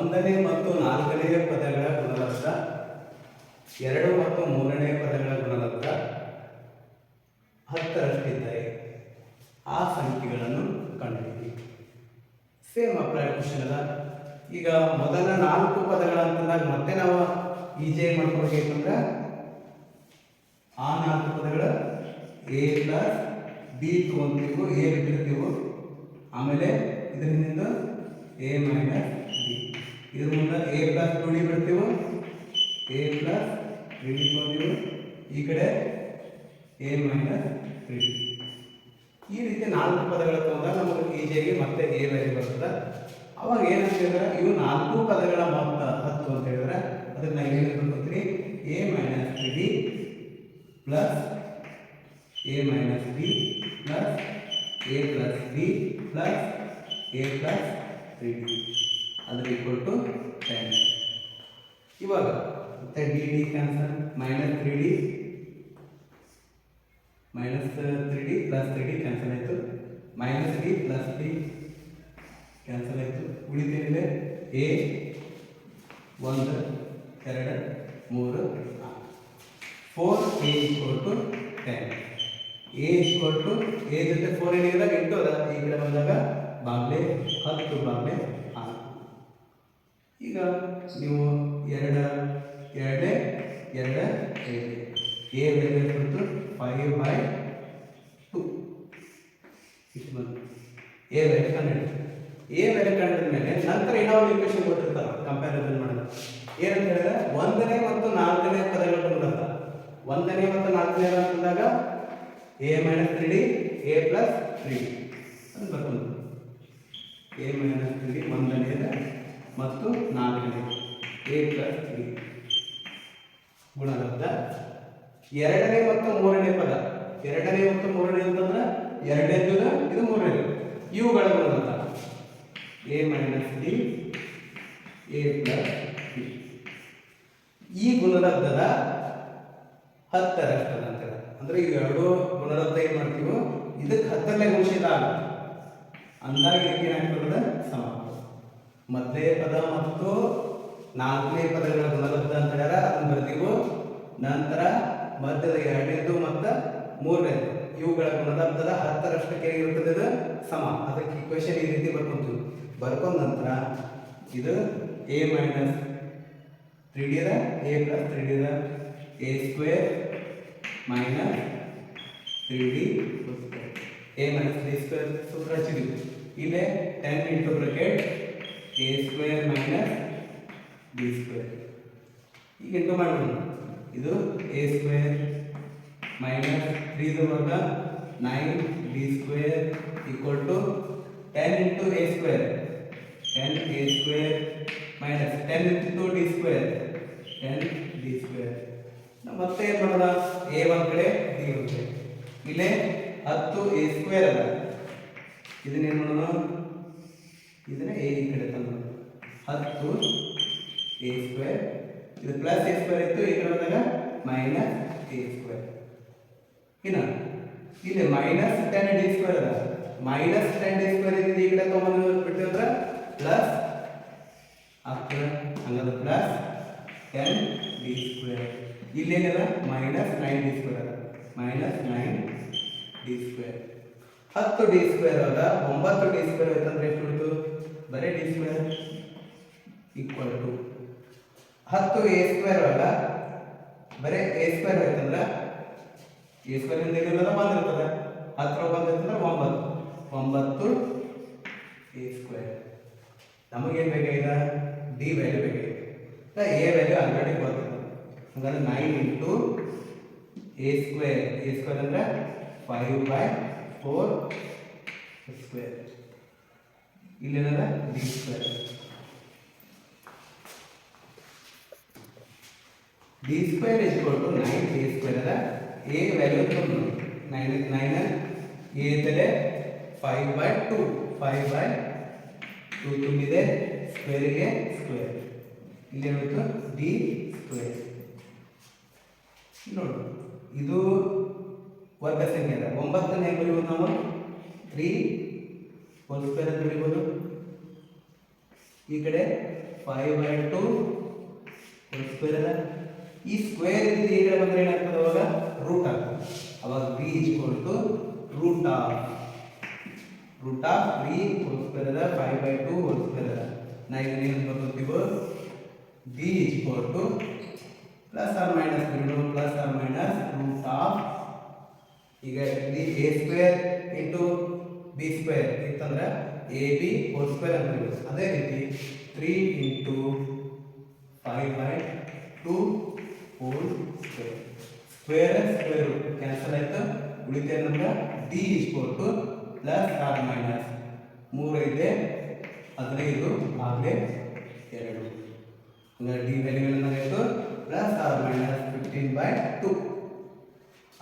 ಒಂದನೇ ಮತ್ತು ನಾಲ್ಕನೇ ಪದಗಳ ಗುಣಲಬ್ಧ, ಎರಡು ಮತ್ತು ಮೂರನೇ ಪದಗಳ ಗುಣಲಬ್ಧ ಹತ್ತರಷ್ಟಿದ್ದರೆ ಆ ಸಂಖ್ಯೆಗಳನ್ನು ಕಂಡುಹಿಡಿ. ಸೇಮ್ ಅಪ್ಲೈ ಕ್ವಶನ್ ಈಗ ಮೊದಲ ನಾಲ್ಕು ಪದಗಳ ಅಂತಂದಾಗ ಮತ್ತೆ ನಾವು ಈಜೆ ಮಾಡ್ಕೊಳ್ಬೇಕಂದ್ರೆ ಆ ನಾಲ್ಕು ಪದಗಳ ಎ ಪ್ಲಸ್ ಬಿ ತಗೊಂತೀವೋ ಎ ಬಿಟ್ಟಿರ್ತೀವೋ ಆಮೇಲೆ ಇದರಿಂದ ಎ ಮೈನಸ್ ಇದ್ರ ಮುಂದೆ ಎ ಪ್ಲಸ್ ಟು ಡಿ ಬಿಡ್ತೀವಿ ಎ ಪ್ಲಸ್ ತ್ರೀ ಡಿ ಬಂದೀವಿ ಈ ಕಡೆ ಎ ಮೈನಸ್ ತ್ರೀ ಡಿ. ಈ ರೀತಿ ನಾಲ್ಕು ಪದಗಳ ತಗೊಂಡಾಗ ನಮಗೆ ಈಜಿಯಾಗಿ ಮತ್ತೆ ಎ ವ್ಯಾಲ್ಯೂ ಬರ್ತದೆ. ಅವಾಗ ಏನಂತ ಹೇಳಿದ್ರೆ, ಇವು ನಾಲ್ಕು ಪದಗಳ ಮೊತ್ತ ಹತ್ತು ಅಂತ ಹೇಳಿದ್ರೆ ಅದಕ್ಕೆ ನಾವು ಏನು ಬರ್ಕೊತೀವಿ A minus three D plus A minus B plus A plus B plus A plus three D. ಅದ್ರ ಈಕ್ವಲ್ ಟು ಟೆನ್ ಇವಾಗ D D cancel minus three D minus three D plus three D cancel ಆಯಿತು. Minus D plus D cancel ಆಯಿತು. ಉಳಿತೇನಿದೆ A ಒಂದು, ಎರಡು, ಮೂರು four A equal to ten A equal to A ಜೊತೆ four ಏನಿದಾಗ ಎಂಟು ಅದ. ಈ ಕಡೆ ಬಂದಾಗ ಬಾಗ್ಲೆ, ಹತ್ತು ಬಾಗ್ಲೆ. ಈಗ ನೀವು ಎರಡ, ಎರಡೇ, ಎರಡ, ಐದು. ಎ ವ್ಯಾಲ್ಯೂ ಬಂತು ಫೈವ್ ಬೈ ಟು ಇಷ್ಟು ಬಂತು. ಎ ವ್ಯಾಲ್ಯೂ ಕಂಡು ಎ ವ್ಯಾಲ್ಯೂ ಕಂಡಿದ ಮೇಲೆ ನಂತರ ಇನ್ನೊಂದು ಇಕ್ವೇಶನ್ ಕೊಟ್ಟಿರ್ತಾರೆ. ಕಂಪ್ಯಾರಿಸನ್ ಮಾಡೋದು. ಏನಂತ ಹೇಳಿದ್ರೆ ಒಂದನೇ ಮತ್ತು ನಾಲ್ಕನೇ ಪದಗಳು ಬಂದಂತ ಒಂದನೇ ಮತ್ತು ನಾಲ್ಕನೇ ಅಂತಂದಾಗ A minus three D A plus three D ಅದು ಬರ್ಕೊಂಡು ಎ ಮೈನಸ್ ತ್ರೀ ಡಿ ಒಂದನೇದ. ಮತ್ತು ನಾಲ್ಕನೇ ತ್ರೀ. ಗುಣಲಬ್ಧ ಎರಡನೇ ಮತ್ತು ಮೂರನೇ ಪದ. ಎರಡನೇ ಮತ್ತು ಮೂರನೇ ಅಂತಂದ್ರೆ ಎರಡನೇದು ಇದು ಮೂರನೇದು ಇವುಗಳ ಗುಣಲಬ್ಧ A minus D A plus D ಈ ಗುಣಲಬ್ಧದ ಹತ್ತರಷ್ಟದ ಅಂತಾರೆ ಅಂದ್ರೆ ಇವು ಎರಡು ಗುಣಲಬ್ಧ ಏನು ಮಾಡ್ತೀವೋ, ಇದಕ್ಕೆ ಹತ್ತರಲ್ಲೇ ಗುಣಿಸಿದಾಗ ಅಂದಾಗ ಏನಾಗ್ತದೆ? ಸಮ. ಮೊದಲೇ ಪದ ಮತ್ತು ನಾಲ್ಕನೇ ಪದಗಳ ಗುಣಲಬ್ಧ ಅಂತ ಹೇಳ್ಯಾರ. ಅದನ್ನ ಬರ್ತೀವಿ ನಂತರ ಮಧ್ಯದ ಎರಡನೇದು ಮತ್ತು ಮೂರನೇದು. ಇವುಗಳ ಗುಣಲಬ್ಧದ ಹತ್ತರಷ್ಟಕ್ಕೆ ಇರುತ್ತದೆ ಇದು. ಸಮ. ಅದಕ್ಕೆ ಕ್ವೆಶನ್ ಈ ರೀತಿ ಬರ್ಕೊಂತೀವಿ. ಬರ್ಕೊಂಡ ನಂತರ ಇದು ಎ ಮೈನಸ್ ತ್ರೀ ಡಿ ಅದ ಎ ಪ್ಲಸ್ ತ್ರೀ ಡಿ ಅದ A square minus three D A minus three square ಸೂತ್ರ ಹಚ್ಚಿದ್ವಿ. ಇಲ್ಲೇ ten into bracket A square minus D square ಈಗ ಎಂತ ಮಾಡೋಣ ಇದು ಎ ಸ್ಕ್ವೇರ್ ಮೈನಸ್ ತ್ರೀ ವರ್ಗ nine D square equal to ten into A square ten A square minus ten into D square ten D square ಮತ್ತೆ ಏನು ಮಾಡೋಣ A ಒಂದು ಕಡೆ ಡಿ ಕಡೆ. ಇಲ್ಲೇ ಹತ್ತು ಎ ಸ್ಕ್ವೇರ್ ಅಲ್ಲ ಇದನ್ನೇನು ಮಾಡೋಣ ಇದನ್ನ ಎ ಈ ಕಡೆ ತಂದು ಹತ್ತು ಎ ಸ್ಕ್ವೇರ್ ಇದು ಪ್ಲಸ್ ಎ ಸ್ಕ್ವೇರ್ ಇತ್ತು ಈ ಕಡೆ ಬಂದಾಗ? ಮೈನಸ್ ಎ ಸ್ಕ್ವೇರ್ ಇನ್ನು ಇಲ್ಲಿ ಮೈನಸ್ ಟೆನ್ ಡಿ ಸ್ಕ್ವೇರ್ ಅದ. ಮೈನಸ್ ಟೆನ್ ಡಿ ಸ್ಕ್ವೇರ್ ಇದ್ದಿದ್ದು ಈ ಕಡೆ ತೊಗೊಂಡು ಬಿಟ್ಟಿದ್ರೆ ಪ್ಲಸ್ ಆಗ್ತದೆ ಹಂಗದ ಪ್ಲಸ್ ಟೆನ್ ಡಿ ಸ್ಕ್ವೇರ್ ಇಲ್ಲೇನಿದೆ ಮೈನಸ್ ನೈನ್ ಡಿ ಸ್ಕ್ವೇರ್ ಅದ. ಮೈನಸ್ ನೈನ್ ಡಿ ಸ್ಕ್ವೇರ್ ಹತ್ತು ಡಿ ಸ್ಕ್ವೇರ್ ಆಗ ಒಂಬತ್ತು ಡಿ ಸ್ಕ್ವೇರ್ ಆಯ್ತಂದ್ರೆ ಎಷ್ಟು ಉಳಿತು ಬರೀ ಡಿ ಸ್ಕ್ವೇರ್ ಈಕ್ವಲ್ ಟು ಹತ್ತು ಎ ಸ್ಕ್ವೇರ್ ಅಲ್ಲ, ಬರೀ ಎ ಸ್ಕ್ವೇರ್ ಆಯ್ತಂದ್ರೆ ಎ ಸ್ಕ್ವೇರ್ ಇಂದ ಏನಿಲ್ಲ ಬಂದಿರ್ತದೆ. ಹತ್ತು ಬಂದಿರ್ತಂದ್ರೆ ಒಂಬತ್ತು. ಒಂಬತ್ತು ಎ ಸ್ಕ್ವೇರ್ ನಮಗೇನು ಬೇಕಾಗಿದೆ ಡಿ ವ್ಯಾಲ್ಯೂ ಬೇಕಾಗಿದೆ ಎ ವ್ಯಾಲ್ಯೂ ಆಲ್ರೆಡಿ ಬರ್ತದೆ ಹಂಗಾದ್ರೆ nine into A square A square ಅಂದರೆ five by four square ಇಲ್ಲೇನಾರ D square D square is to nine A square ಅದ. ಎ ವ್ಯಾಲ್ಯೂ ತೊಂದು ನೈನ್ ನೈನ್ ಎ ಇದ್ದರೆ five by two five by two ತುಂಬಿದೆ. ಸ್ಕ್ವೇರಿಗೆ square ಇಲ್ಲಿ ಏನಾಯ್ತು D square ನೋಡು. ಇದು ವರ್ಗ ಸಂಖ್ಯೆ ಅದ ಒಂಬತ್ತನೇ ಹೆಂಗೆ ಬರೀಬೋದು ನಾವು ತ್ರೀ ಹೋಲ್ ಸ್ಕ್ವೇರ್ ಅಂತ ಬರೀಬೋದು ಈ ಕಡೆ five by two whole square ಅದ. ಈ ಸ್ಕ್ವೇರ್ ಇಂದ ಈ ಕಡೆ ಬಂದ್ರೆ ಏನಾಗ್ತದೆ ಅವಾಗ? ರೂಟ್ ಆಗ್ತದೆ. ಅವಾಗ B equal to root of root of three whole square ಅದ five by two whole square ಅದ. ನಾ ಈಗ ಏನು ಬರ್ತೀವಿ B equal to plus R minus ಎರಡು plus R minus root of ಈಗ ಇಲ್ಲಿ A square into B square ಇತ್ತಂದ್ರೆ ಎ ಬಿ ಹೋಲ್ ಸ್ಕ್ವೇರ್ ಅಂತ. ಅದೇ ರೀತಿ three into five by two whole square square square cancel ಆಯ್ತು. ಉಳಿತೇನಂದ್ರೆ D equal to plus R minus ಮೂರು ಇದೆ, ಹದಿನೈದು ಆಗಲೇ ಎರಡು. ಡಿ ವ್ಯಾಲ್ಯೂ ಏನಾಗಿತ್ತು plus R minus fifteen by two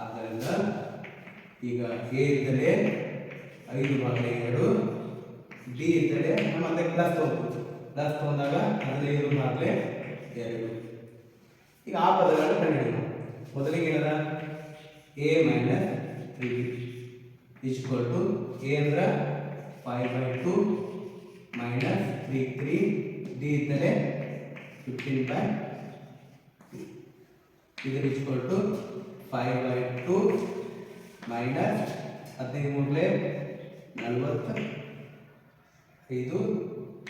ಆದ್ದರಿಂದ ಈಗ ಎ ಇದ್ದರೆ ಐದು ಭಾಗ ಎರಡು ಡಿ ಇದ್ದರೆ ಮತ್ತೆ ಪ್ಲಸ್ ತೊಗೊಂಡು ಪ್ಲಸ್ ತೊಗೊಂಡಾಗ ಹದಿನೈದು ಭಾಗಲೆ ಎರಡು. ಈಗ ಆ ಪದಗಳನ್ನು ಕಂಡುಹಿಡಿಯೋಣ. ಮೊದಲಿಗೆ ಏನದ? A minus three equal to A ಅಂದ್ರೆ five by two minus three three D ಇದ್ದರೆ ಫಿಫ್ಟೀನ್ ಬೈ ಇದರ equal to five by two minus ಹದಿನೈದು ಮೂರಲೆ ನಲ್ವತ್ತು. ಐದು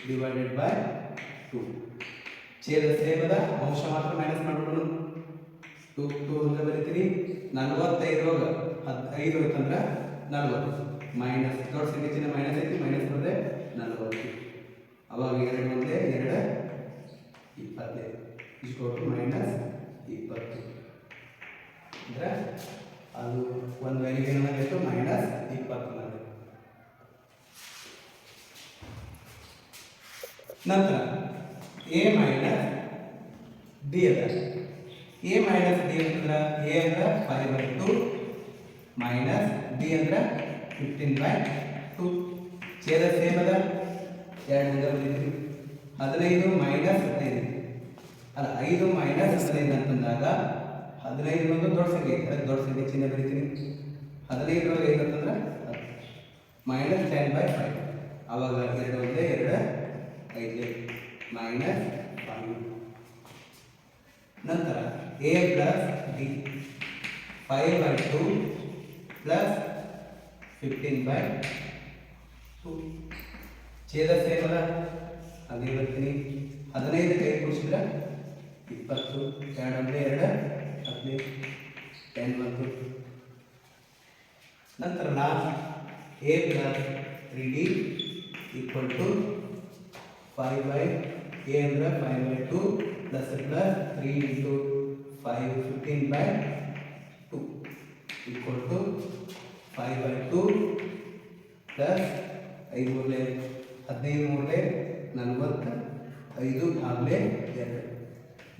ಡಿವೈಡೆಡ್ ಬೈ ಟು. ಛೇದ ಸೇಮದ ಅಂಶ ಮಾತ್ರ ಮೈನಸ್ ಮಾಡ್ಬಿಡೋಣ ಟು ಟು ಅಂತ ಬರೀತೀರಿ ನಲ್ವತ್ತೈದರೊಳಗೆ ಐದು ಹೋಯ್ತಂದ್ರೆ ನಲ್ವತ್ತು. ಮೈನಸ್ ದೊಡ್ಡ ಸಂಖ್ಯೆ ಮೈನಸ್ ಐತಿ ಮೈನಸ್ ಬಂದರೆ ನಲ್ವತ್ತು. ಅವಾಗ ಎರಡು ಒಂದೇ, ಎರಡು ಇಪ್ಪತ್ತೈದು. ಇಷ್ಟು ಮೈನಸ್ ಇಪ್ಪತ್ತು. ಅಂದರೆ ಅದು ಒಂದು ವ್ಯಾಲ್ಯೂ ಏನಾಗಿತ್ತು ಮೈನಸ್ ಇಪ್ಪತ್ತು ನಂತರ ಎ ಮೈನಸ್ ಡಿ ಅದ. ಎ ಮೈನಸ್ ಡಿ ಅಂತಂದ್ರೆ ಎ ಅಂದ್ರೆ five by two minus D ಅಂದ್ರೆ ಫಿಫ್ಟೀನ್ ಬೈ ಟು ಛೇದ ಸೇಮ್ ಅದ? ಎರಡು ಬಂದಿದ್ವಿ ಹದಿನೈದು. ಮೈನಸ್ ಹದಿನೈದು. ಅಲ್ಲ, ಐದು ಮೈನಸ್ ಹದಿನೈದು ಅಂತಂದಾಗ ಹದಿನೈದು ಒಂದು ದೊಡ್ಡ ಸಂಖ್ಯೆ ಐತೆ. ಅದಕ್ಕೆ ದೊಡ್ಡ ಸಂಖ್ಯೆ ಚಿಹ್ನೆ ಬರೀತೀನಿ. ಹದಿನೈದರೊಳಗೆ ಐದು ಅಂತಂದ್ರೆ ಮೈನಸ್ ಟೆನ್ ಬೈ ಫೈವ್ ಅವಾಗ ಎರಡು ಒಂದೇ, ಎರಡು ಐದು. ಮೈನಸ್ ಫೈವ್ ನಂತರ A plus D five by two plus fifteen by two ಛೇದ ಸೇಮಲ್ಲ ಅದೇ ಬರ್ತೀನಿ ಹದಿನೈದು ಕೈ ಕೂಡಿಸಿದ್ರೆ ಇಪ್ಪತ್ತು. ಎರಡು ಅಂದರೆ ಎರಡು ಹದಿನೈದು ಟೆನ್ ಬಂತು ನಂತರ last A plus three D equal to five by A ಅಂದರೆ five by two plus plus three into five fifteen by two equal to five by two plus ಐದು ಮೂರಲೆ ಹದಿನೈದು ಮೂರಲೆ ನಲವತ್ತ ಐದು ಆಗಲೇ ಎರಡು.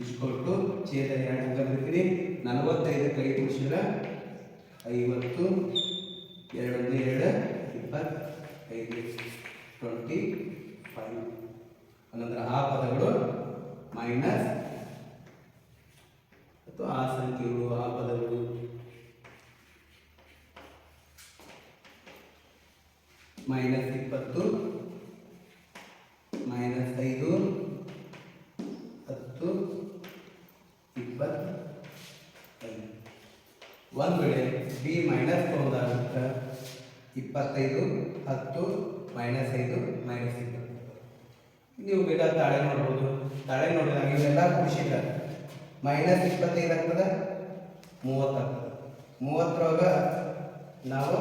ಇಸ್ಕೊಟ್ಟು ಛೇದ ಎರಡು ಅಂಕ ಬರ್ತೀನಿ ನಲವತ್ತೈದು ಕೈ ಪುರುಷರ ಐವತ್ತು ಎರಡೊಂದು ಎರಡು, ಇಪ್ಪತ್ತೈದು ಟ್ವೆಂಟಿ ಫೈವ್ ಅನಂತರ ಆ ಪದಗಳು ಮೈನಸ್ ಮತ್ತು ಆ ಸಂಖ್ಯೆಗಳು ಆ ಪದಗಳು. ಮೈನಸ್ ಇಪ್ಪತ್ತು ಮೈನಸ್ ಐದು ಹತ್ತು ಇಪ್ಪತ್ತೈದು ಒಂದು ವೇಳೆ ಬಿ ಮೈನಸ್ ತೊಗೊಂಡಾಗ ಇಪ್ಪತ್ತೈದು ಹತ್ತು ಮೈನಸ್ ಐದು ಮೈನಸ್ ಇಪ್ಪತ್ತು ನೀವು ಬೇಗ ತಾಳೆ ನೋಡ್ಬೋದು. ತಾಳೆ ನೋಡಿದಾಗ ಇವೆಲ್ಲ ಖುಷಿಲ್ಲ ಮೈನಸ್ ಇಪ್ಪತ್ತೈದು ಆಗ್ತದೆ? ಮೂವತ್ತಾಗ್ತದೆ ಮೂವತ್ತರೊಳಗೆ ನಾವು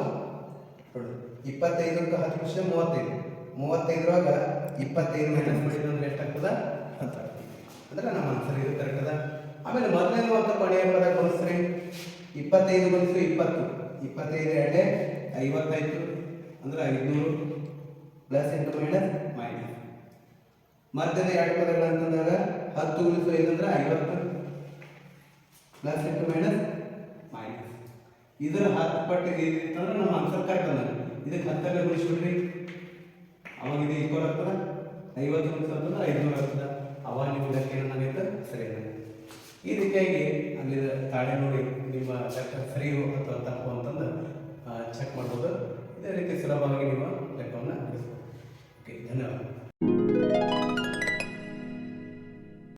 ಇಪ್ಪತ್ತೈದಕ್ಕೆ ಹತ್ತು ಖುಷಿ ಮೂವತ್ತೈದು. ಮೂವತ್ತೈದರೊಳಗೆ ಇಪ್ಪತ್ತೈದು ಮೈನಸ್ ಮಾಡಿದ್ರೆ ಅಂದ್ರೆ ಎಷ್ಟಾಗ್ತದೆ? ಹತ್ತು ಅಂದ್ರೆ ನಮ್ಮ ಆನ್ಸರ್ ಇದು ಕರೆಕ್ಟ್ ಅದ. ಆಮೇಲೆ ಮೊದಲನೇ ಮತ್ತು ಕೊನೆಯ ಪದ ಗುಣಿಸ್ರಿ ಇಪ್ಪತ್ತೈದು ಗುಣಿಸು ಇಪ್ಪತ್ತು. ಇಪ್ಪತ್ತೈದು ಎರಡೇ ಐವತ್ತೈದು ಅಂದ್ರೆ ಐದುನೂರು ಪ್ಲಸ್ ಇಂಟು ಮೈನಸ್ ಮೈನಸ್ ಮಧ್ಯದ ಎರಡು ಪದಗಳು ಅಂತಂದಾಗ ಹತ್ತು ಗುಣಿಸು ಐದು ಅಂದ್ರೆ ಐವತ್ತು ಪ್ಲಸ್ ಇಂಟು ಮೈನಸ್ ಮೈನಸ್ ಇದರ ಹತ್ತು ಪಟ್ಟು ಇದಿತ್ತಂದ್ರೆ ನಮ್ಮ ಆನ್ಸರ್ ಕರೆಕ್ಟ್ ಅದ ಇದಕ್ಕೆ ಹತ್ತಲ್ಲ ಗುಣಿಸ್ಬಿಡ್ರಿ. ಅವಾಗ ಇದು ಈಕ್ವಲ್ ಆಗ್ತದ? ಐವತ್ತು ಗುಣಿಸೋದಂದ್ರೆ ಐದುನೂರು ಆಗ್ತದ. ಅವಾಗ ನೀವು ಲೆಕ್ಕ ಏನಾಗೈತೆ ಸರಿ. ಈ ರೀತಿಯಾಗಿ ಅಲ್ಲಿ ತಾಳೆ ನೋಡಿ ನಿಮ್ಮ ಲೆಕ್ಕ ಸರಿಯೋ ಅಥವಾ ತಪ್ಪು ಅಂತಂದು ಚೆಕ್ ಮಾಡ್ಬೋದು. ಇದೇ ರೀತಿ ಸುಲಭವಾಗಿ ನಿಮ್ಮ ಲೆಕ್ಕವನ್ನು ಓಕೆ ಧನ್ಯವಾದ